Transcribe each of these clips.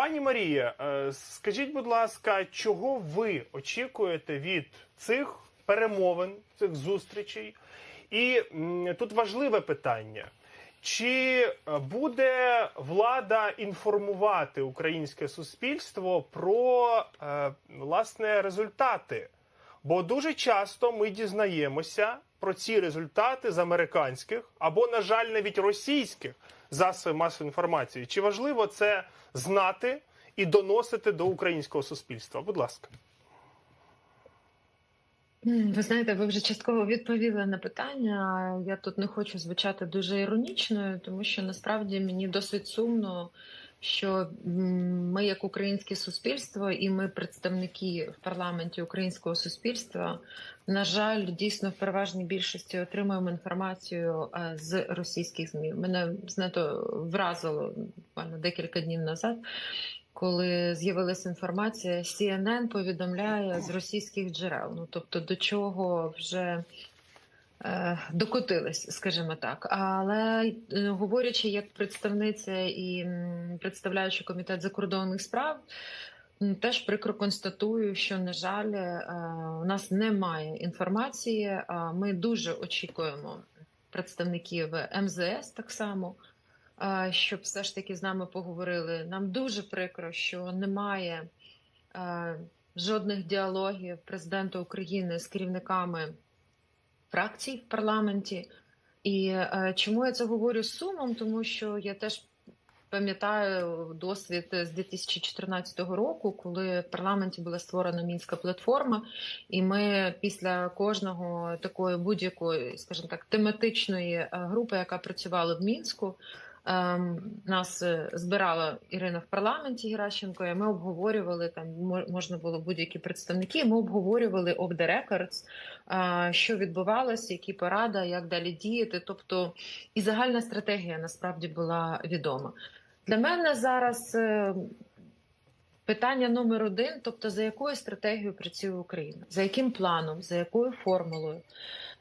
Пані Марія, е, скажіть, будь ласка, чого ви очікуєте від цих перемовин, цих зустрічей? І тут важливе питання. Чи е, буде влада інформувати українське суспільство про е, власне результати? Бо дуже часто ми дізнаємося про ці результати з американських або, на жаль, навіть російських засобів масової інформації. Чи важливо це знати і доносити до українського суспільства? Будь ласка. Ви знаєте, ви вже частково відповіли на питання. Я тут не хочу звучати дуже іронічною, тому що насправді мені досить сумно, що ми, як українське суспільство, і ми, представники в парламенті українського суспільства, на жаль, дійсно в переважній більшості отримуємо інформацію е, з російських ЗМІ. Мене знато вразило буквально декілька днів назад. Коли з'явилася інформація, CNN повідомляє з російських джерел. Ну тобто до чого вже докотились, скажімо так. Але е, говорячи як представниця і представляючи комітет закордонних справ, теж прикро констатую, що на жаль, е, у нас немає інформації. Ми дуже очікуємо представників МЗС так само щоб все ж таки з нами поговорили. Нам дуже прикро, що немає жодних діалогів президента України з керівниками фракцій в парламенті. І е, чому я це говорю з сумом? Тому що я теж пам'ятаю досвід з 2014 року, коли в парламенті була створена мінська платформа, і ми після кожного такої будь-якої, скажімо так, тематичної е, групи, яка працювала в мінську. Ем, Нас е, збирала Ірина в парламенті Геращенко, і ми обговорювали там можна було будь-які представники. Ми обговорювали off the records, а, що відбувалося, які порада, як далі діяти. Тобто і загальна стратегія насправді була відома. Для мене зараз е, питання номер один: тобто, за якою стратегією працює Україна, за яким планом, за якою формулою.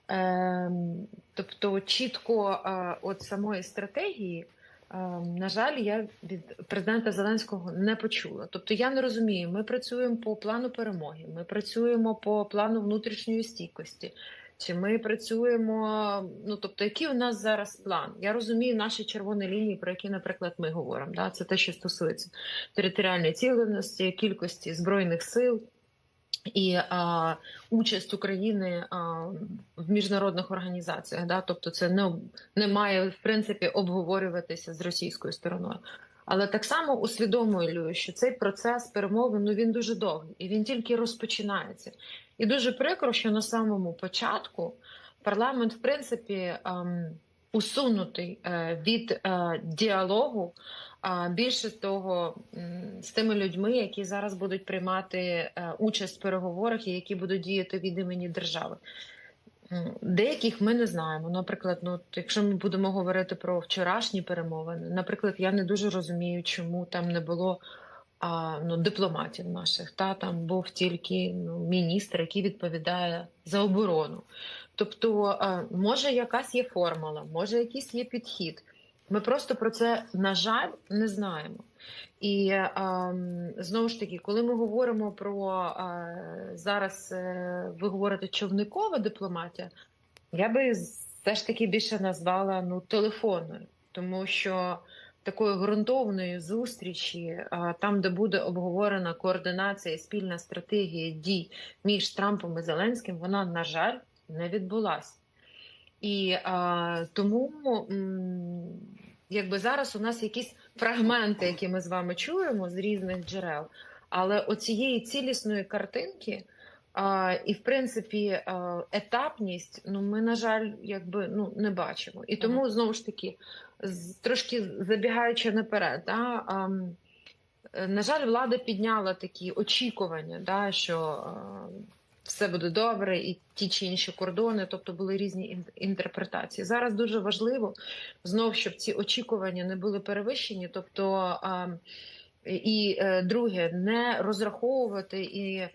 Ем, Тобто, чітко е, от самої стратегії, на жаль, я від президента Зеленського не почула. Тобто, я не розумію, ми працюємо по плану перемоги, ми працюємо по плану внутрішньої стійкості. Чи ми працюємо? Ну тобто, який у нас зараз план? Я розумію наші червоні лінії, про які, наприклад, ми говоримо. Да? Це те, що стосується територіальної ціленості, кількості збройних сил і а, участь України а, в міжнародних організаціях. Да? Тобто, це не, не має в принципі обговорюватися з російською стороною. Але так само усвідомлюю, що цей процес перемови ну він дуже довгий і він тільки розпочинається. І дуже прикро, що на самому початку парламент, в принципі, ем, усунутий е, від е, діалогу. Більше того, з тими людьми, які зараз будуть приймати е, участь в переговорах і які будуть діяти від імені держави. Деяких ми не знаємо. Наприклад, ну якщо ми будемо говорити про вчорашні перемовини, наприклад, я не дуже розумію, чому там не було а, ну, дипломатів наших. Та там був тільки ну, міністр, який відповідає за оборону. Тобто, а, може, якась є формула, може, якийсь є підхід. Ми просто про це, на жаль, не знаємо. І ем, знову ж таки, коли ми говоримо про е, зараз, е, ви говорите човникова дипломатія, я би все ж таки більше назвала ну телефонною, тому що такої ґрунтовної зустрічі, е, там, де буде обговорена координація і спільна стратегія дій між Трампом і Зеленським, вона, на жаль, не відбулася. І а, тому м, якби зараз у нас якісь фрагменти, які ми з вами чуємо з різних джерел, але оцієї цілісної картинки. А, і в принципі а, етапність, ну ми на жаль, якби ну не бачимо. І тому знову ж таки, з, трошки забігаючи наперед, да, а, е, на жаль, влада підняла такі очікування, да, що а, все буде добре, і ті чи інші кордони, тобто були різні ін- інтерпретації. Зараз дуже важливо знов, щоб ці очікування не були перевищені. Тобто, і е, друге, не розраховувати і е,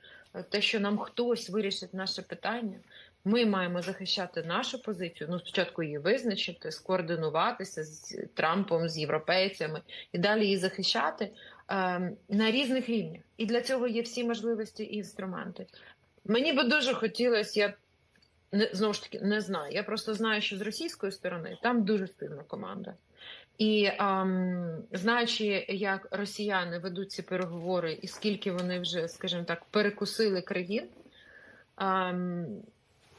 те, що нам хтось вирішить наше питання. Ми маємо захищати нашу позицію. Ну, спочатку її визначити, скоординуватися з Трампом, з європейцями і далі її захищати. ем, на різних рівнях. І для цього є всі можливості і інструменти. Мені би дуже хотілося, я не, знову ж таки не знаю. Я просто знаю, що з російської сторони там дуже сильна команда. І ем, знаючи, як росіяни ведуть ці переговори, і скільки вони вже, скажімо так, перекусили країн, ем,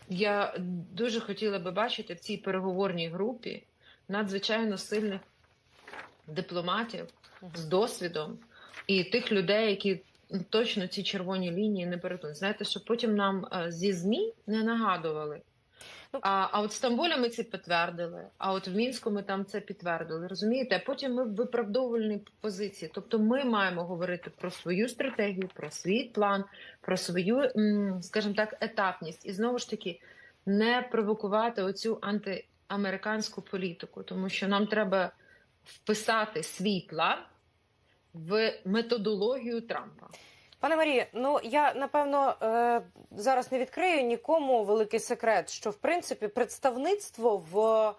я дуже хотіла би бачити в цій переговорній групі надзвичайно сильних дипломатів з досвідом і тих людей, які точно ці червоні лінії не перетнуть. Знаєте, щоб потім нам е, зі ЗМІ не нагадували. Ну, А, а от в Стамбулі ми це підтвердили, а от в Мінську ми там це підтвердили. Розумієте? А потім ми в виправдовувальній позиції. Тобто ми маємо говорити про свою стратегію, про свій план, про свою, скажімо так, етапність. І знову ж таки, не провокувати оцю антиамериканську політику, тому що нам треба вписати свій план в методологію Трампа. Пане Марії, ну я напевно е, зараз не відкрию нікому великий секрет, що в принципі представництво в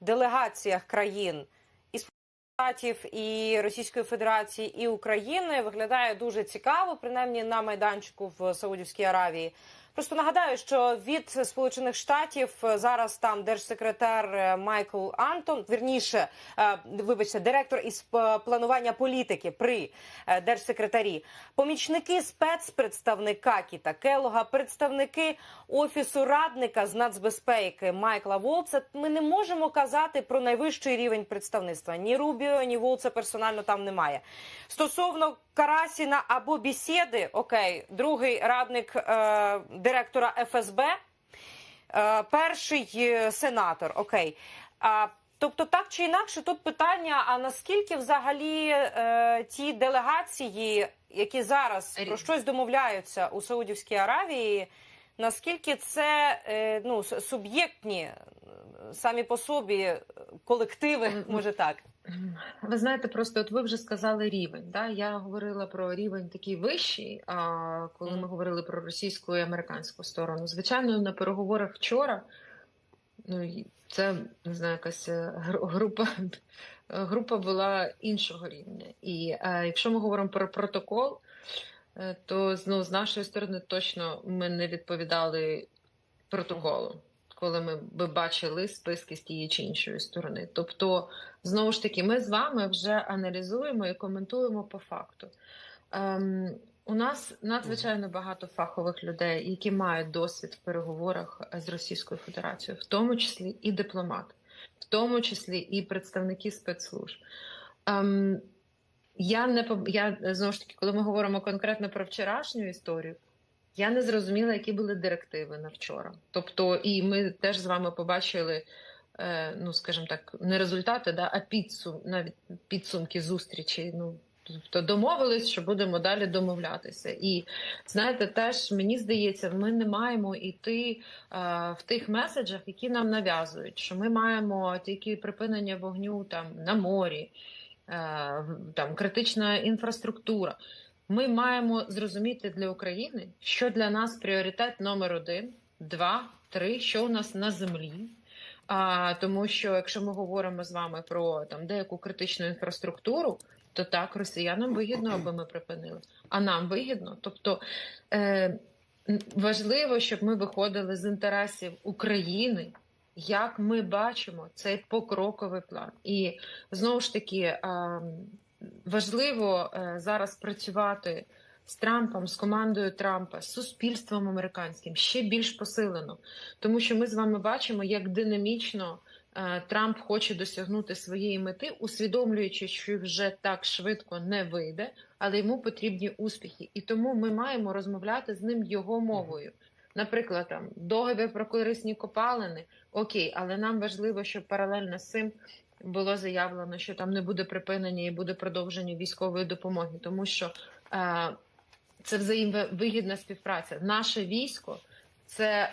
делегаціях країн і Штатів, і Російської Федерації, і України виглядає дуже цікаво, принаймні на майданчику в Саудівській Аравії. Просто нагадаю, що від Сполучених Штатів е, зараз там держсекретар е, Майкл Антон, вірніше, е, вибачте, директор із планування політики при держсекретарі, помічники спецпредставника Кіта Келога, представники офісу радника з нацбезпеки Майкла Волца. Ми не можемо казати про найвищий рівень представництва. Ні Рубіо, ні Волца персонально там немає. Стосовно Карасіна або бісіди, окей, другий радник е, директора ФСБ, е, перший е, сенатор, окей. А, тобто, так чи інакше, тут питання: а наскільки взагалі е, ті делегації, які зараз про щось домовляються у Саудівській Аравії, наскільки це е, ну, суб'єктні самі по собі е, колективи, може так? Ви знаєте, просто от ви вже сказали рівень. Да? Я говорила про рівень такий вищий, а коли ми говорили про російську і американську сторону. Звичайно, на переговорах вчора ну, це не знаю, якась е, група, група була іншого рівня. І е, якщо ми говоримо про протокол, е, то ну, з нашої сторони точно ми не відповідали протоколу. Коли ми би бачили списки з тієї чи іншої сторони. Тобто, знову ж таки, ми з вами вже аналізуємо і коментуємо по факту. Ем, у нас надзвичайно багато фахових людей, які мають досвід в переговорах з Російською Федерацією, в тому числі і дипломат, в тому числі і представники спецслужб. Ем, я не я знову ж таки, коли ми говоримо конкретно про вчорашню історію, я не зрозуміла, які були директиви на вчора. Тобто, і ми теж з вами побачили, е, ну скажімо так, не результати, да, а підсум, навіть підсумки зустрічі. Ну тобто домовились, що будемо далі домовлятися. І знаєте, теж мені здається, ми не маємо йти е, в тих меседжах, які нам нав'язують, що ми маємо тільки припинення вогню там на морі, е, там критична інфраструктура. Ми маємо зрозуміти для України, що для нас пріоритет номер один, два, три, що у нас на землі. А, тому що якщо ми говоримо з вами про там деяку критичну інфраструктуру, то так росіянам вигідно, аби ми припинили. А нам вигідно. Тобто е, важливо, щоб ми виходили з інтересів України, як ми бачимо цей покроковий план. І знову ж таки, важливо е, зараз працювати з Трампом, з командою Трампа, з суспільством американським ще більш посилено, тому що ми з вами бачимо, як динамічно е, Трамп хоче досягнути своєї мети, усвідомлюючи, що вже так швидко не вийде, але йому потрібні успіхи. І тому ми маємо розмовляти з ним його мовою. Наприклад, там договір про корисні копалини, окей, але нам важливо, щоб паралельно з цим було заявлено, що там не буде припинення і буде продовження військової допомоги, тому що е, це взаємовигідна співпраця. Наше військо це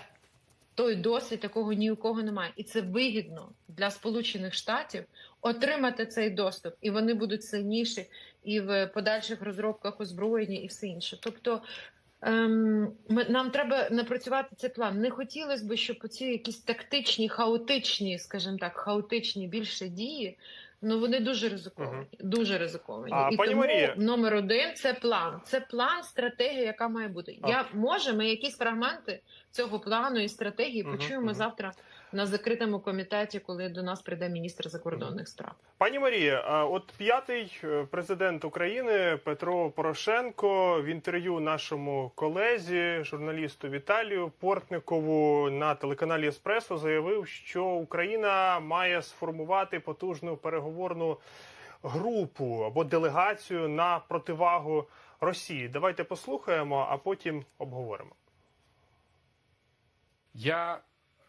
той досвід, якого ні у кого немає, і це вигідно для Сполучених Штатів отримати цей доступ, і вони будуть сильніші і в подальших розробках озброєння, і все інше. Тобто. Ем, ми, нам треба напрацювати цей план. Не хотілося б, щоб ці якісь тактичні, хаотичні, скажімо так, хаотичні більше дії Ну вони дуже ризиковані, Угу. дуже ризиковані. А, і пані тому Марія- номер один це план. Це план, стратегія, яка має бути. А. Я може, ми якісь фрагменти цього плану і стратегії угу, почуємо угу. завтра на закритому комітеті, коли до нас прийде міністр закордонних справ. Пані Марія, от п'ятий е, президент України Петро Порошенко в інтерв'ю нашому колезі, журналісту Віталію Портникову на телеканалі Еспресо заявив, що Україна має сформувати потужну переговорну групу або делегацію на противагу Росії. Давайте послухаємо, а потім обговоримо. Я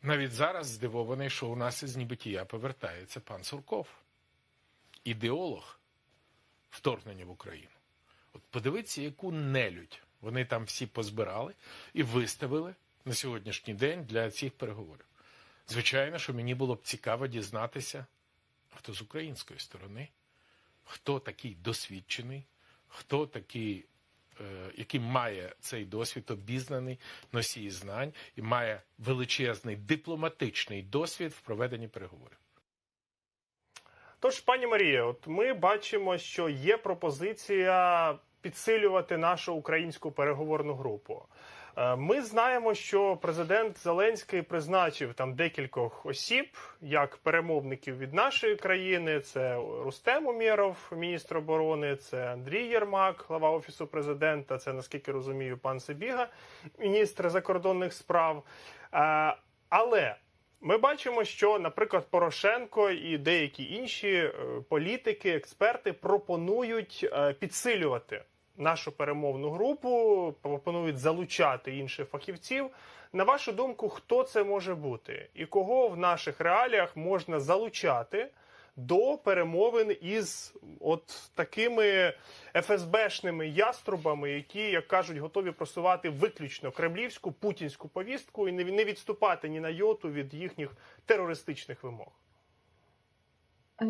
навіть зараз здивований, що у нас із нібитія повертається пан Сурков, ідеолог вторгнення в Україну. От подивіться, яку нелюдь вони там всі позбирали і виставили на сьогоднішній день для цих переговорів. Звичайно, що мені було б цікаво дізнатися, хто з української сторони, хто такий досвідчений, хто такий, який має цей досвід, обізнаний носій знань і має величезний дипломатичний досвід в проведенні переговорів. Тож, пані Марія, от ми бачимо, що є пропозиція підсилювати нашу українську переговорну групу. Е, Ми знаємо, що президент Зеленський призначив там декількох осіб як перемовників від нашої країни. Це Рустем Умєров, міністр оборони, це Андрій Єрмак, глава офісу президента. Це наскільки розумію, пан Сибіга, міністр закордонних справ. Е, Але ми бачимо, що, наприклад, Порошенко і деякі інші е, політики, експерти пропонують підсилювати нашу перемовну групу, пропонують залучати інших фахівців. На вашу думку, хто це може бути, і кого в наших реаліях можна залучати до перемовин із от такими ФСБшними яструбами, які, як кажуть, готові просувати виключно кремлівську путінську повістку і не відступати ні на йоту від їхніх терористичних вимог? Е,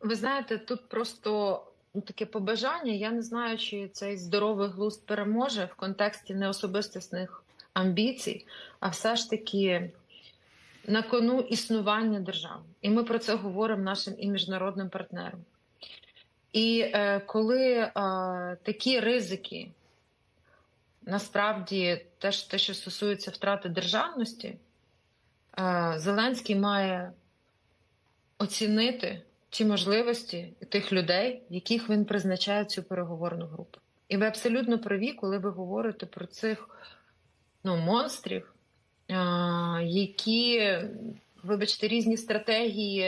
Ви знаєте, тут просто таке побажання. Я не знаю, чи цей здоровий глузд переможе в контексті не особистісних амбіцій, а все ж таки на кону існування держави. І ми про це говоримо нашим і міжнародним партнерам. І е, коли е, такі ризики, насправді теж те, що стосується втрати державності, е, Зеленський має оцінити ті можливості тих людей, яких він призначає цю переговорну групу. І ви абсолютно праві, коли ви говорите про цих ну, монстрів, які, вибачте, різні стратегії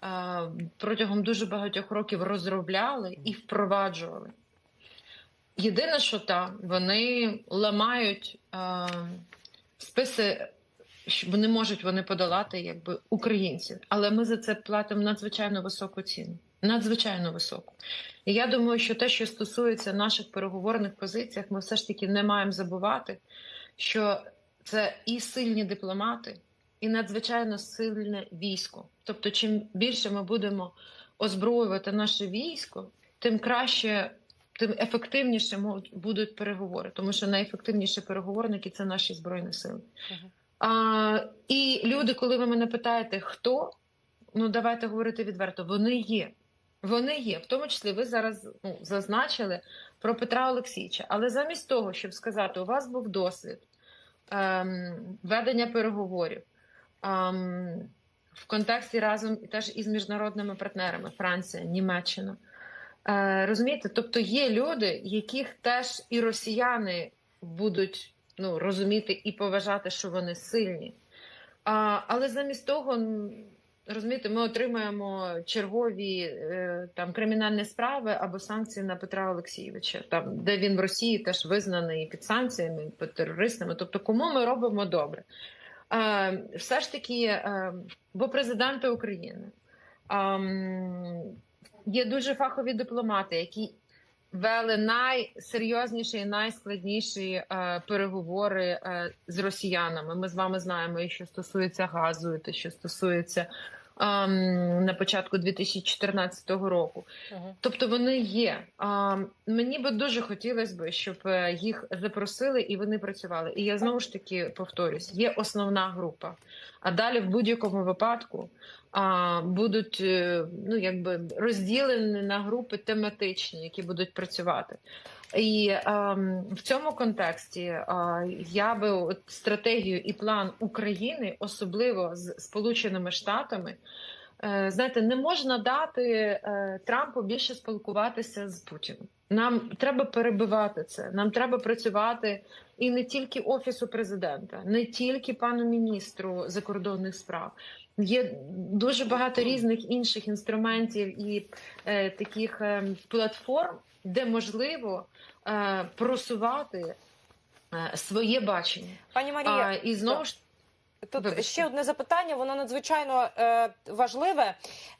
а, протягом дуже багатьох років розробляли і впроваджували. Єдине, що там, вони ламають а, списи не можуть вони подолати якби українців, але ми за це платимо надзвичайно високу ціну. Надзвичайно високу. І я думаю, що те, що стосується наших переговорних позиціях, ми все ж таки не маємо забувати, що це і сильні дипломати, і надзвичайно сильне військо. Тобто, чим більше ми будемо озброювати наше військо, тим краще, тим ефективніше будуть переговори, тому що найефективніші переговорники це наші збройні сили. А, і люди, коли ви мене питаєте, хто, ну давайте говорити відверто, вони є. Вони є. В тому числі ви зараз ну, зазначили про Петра Олексійовича. Але замість того, щоб сказати, у вас був досвід ем, ведення переговорів ем, в контексті разом теж із міжнародними партнерами Франція, Німеччина. Е, розумієте, тобто є люди, яких теж і росіяни будуть ну, розуміти і поважати, що вони сильні. А, але замість того, розумієте, ми отримаємо чергові е, там кримінальні справи або санкції на Петра Олексійовича, там де він в Росії теж визнаний під санкціями, під терористами. Тобто, кому ми робимо добре? Е, все ж таки, е, бо президенти України є дуже фахові дипломати, які вели найсерйозніші і найскладніші е, переговори е, з росіянами. Ми з вами знаємо, і що стосується газу, і те, що стосується ем, на початку 2014 року. Мгм. Тобто вони є. А, мені би дуже хотілося б, щоб е, їх запросили і вони працювали. І я знову ж таки повторюсь: є основна група. А далі, в будь-якому випадку, а, будуть е, ну, якби розділені на групи тематичні, які будуть працювати. І а, в цьому контексті а, я би от стратегію і план України, особливо з Сполученими Штатами, е, знаєте, не можна дати е, Трампу більше спілкуватися з Путіним. Нам треба перебивати це. Нам треба працювати і не тільки офісу президента, не тільки пану міністру закордонних справ. Є дуже багато різних інших інструментів і е, таких е, платформ, де можливо е, просувати е, своє бачення. Пані Марія, А, і знову ж Тут Вибачте. ще одне запитання, воно надзвичайно е, важливе.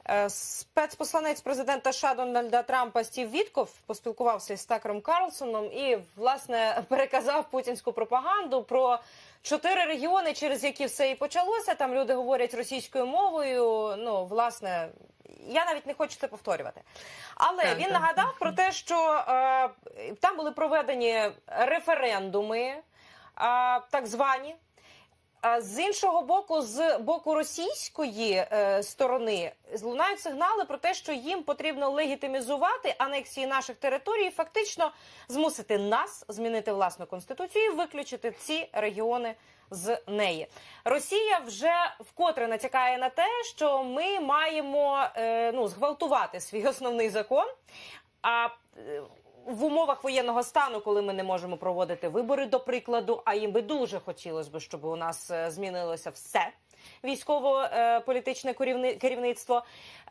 Е, спецпосланець президента США Дональда Трампа Стів Вітков поспілкувався з Такером Карлсоном і власне переказав путінську пропаганду про чотири регіони, через які все і почалося. Там люди говорять російською мовою. Ну, власне, я навіть не хочу це повторювати. Але Так, він так. нагадав про те, що е, там були проведені референдуми, е, так звані. А з іншого боку, з боку російської е, сторони лунають сигнали про те, що їм потрібно легітимізувати анексії наших територій, і фактично змусити нас змінити власну конституцію і виключити ці регіони з неї. Росія вже вкотре натякає на те, що ми маємо е, ну зґвалтувати свій основний закон. А е, в умовах воєнного стану, коли ми не можемо проводити вибори, до прикладу, а їм би дуже хотілося б, щоб у нас е, змінилося все. Військово-політичне керівництво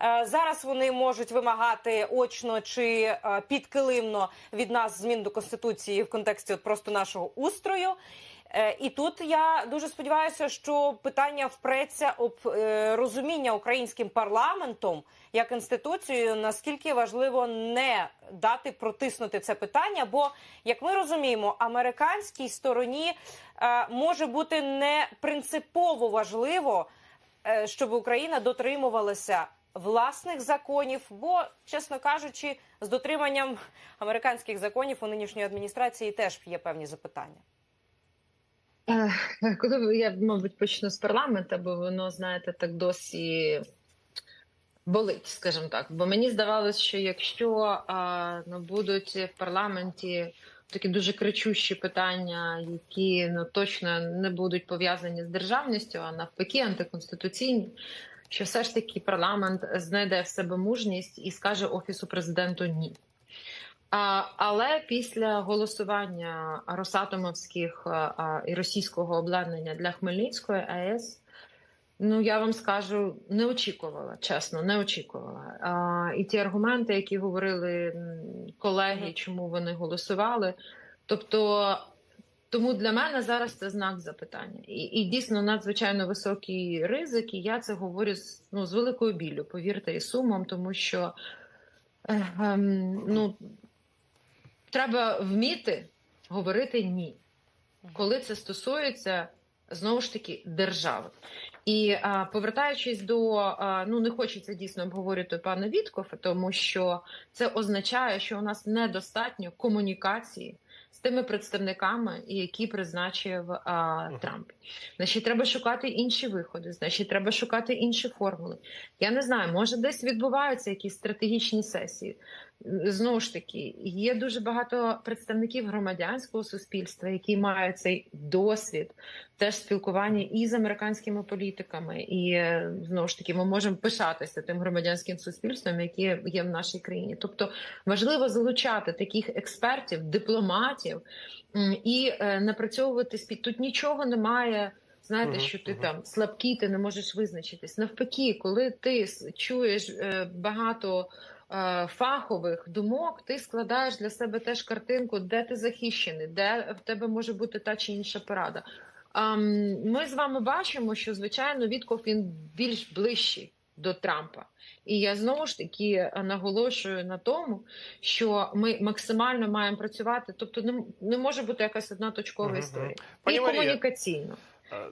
Е, зараз вони можуть вимагати очно чи е, підкилимно від нас змін до конституції в контексті просто нашого устрою. Е, І тут я дуже сподіваюся, що питання впреться об е, розуміння українським парламентом як інституцією, наскільки важливо не дати протиснути це питання. Бо, як ми розуміємо, американській стороні е, може бути не принципово важливо, щоб Україна дотримувалася власних законів. Бо, чесно кажучи, з дотриманням американських законів у нинішньої адміністрації теж є певні запитання. Е, Коли я, мабуть, почну з парламента, бо воно, знаєте, так досі болить, скажімо так. Бо мені здавалося, що якщо ну, будуть в парламенті такі дуже кричущі питання, які ну, точно не будуть пов'язані з державністю, а навпаки, антиконституційні, що все ж таки парламент знайде в себе мужність і скаже офісу президенту ні. Але після голосування росатомовських а, а, і російського обладнання для Хмельницької АЕС, ну я вам скажу, не очікувала, чесно, не очікувала. А, і ті аргументи, які говорили колеги, чому вони голосували. Тобто, тому для мене зараз це знак запитання. І, і дійсно надзвичайно високий ризик, і я це говорю з, ну, з великою біллю, повірте, і сумом, тому що. е, ем, ну, треба вміти говорити ні, коли це стосується знову ж таки держави. І а, повертаючись до а, ну не хочеться дійсно обговорювати пана Віткофа, тому що це означає, що у нас недостатньо комунікації з тими представниками, які призначив а, Трамп. Значить, треба шукати інші виходи, значить, треба шукати інші формули. Я не знаю, може десь відбуваються якісь стратегічні сесії. Знову ж таки, є дуже багато представників громадянського суспільства, які мають цей досвід теж спілкування і з американськими політиками, і е, знову ж таки, ми можемо пишатися тим громадянським суспільством, яке є в нашій країні. Тобто важливо залучати таких експертів, дипломатів і е, напрацьовувати спід. Тут нічого немає. Знаєте, Мгм, що ти мгм. там слабкий, ти не можеш визначитись. Навпаки, коли ти чуєш е, багато фахових думок, ти складаєш для себе теж картинку, де ти захищений, де в тебе може бути та чи інша порада. Ми з вами бачимо, що звичайно Вітков він більш ближчий до Трампа. І я знову ж таки е, наголошую на тому, що ми максимально маємо працювати. Тобто, не, не може бути якась одна точкова історія. Пані і Марія, комунікаційно.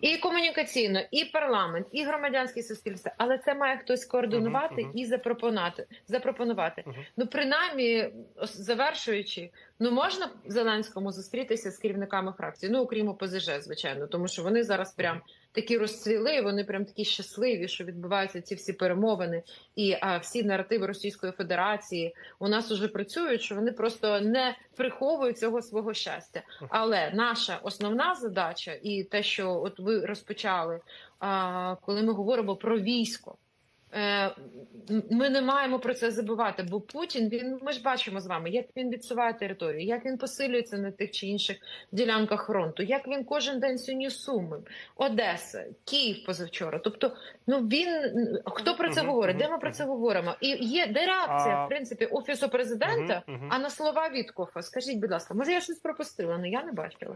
І комунікаційно, і парламент, і громадянське суспільство, але це має хтось координувати Мгм, мгм. і запропонувати. запропонувати. Мгм. Ну, принаймні, завершуючи, ну можна Зеленському зустрітися з керівниками фракції, ну окрім ОПЗЖ, звичайно, тому що вони зараз прям такі розцвіли. Вони прям такі щасливі, що відбуваються ці всі перемовини і а, всі наративи Російської Федерації у нас уже працюють, що вони просто не приховують цього свого щастя. Але наша основна задача, і те, що от ви розпочали, а, коли ми говоримо про військо. Е, Ми не маємо про це забувати, бо Путін він ми ж бачимо з вами, як він відсуває територію, як він посилюється на тих чи інших ділянках фронту, як він кожен день сьогодні Суми, Одеса, Київ позавчора. Тобто, ну він хто про це говорить? Де ми про це говоримо? І є де реакція, в принципі, офісу президента, а на слова Віткофа. Скажіть, будь ласка, може я щось пропустила? Ну я не бачила.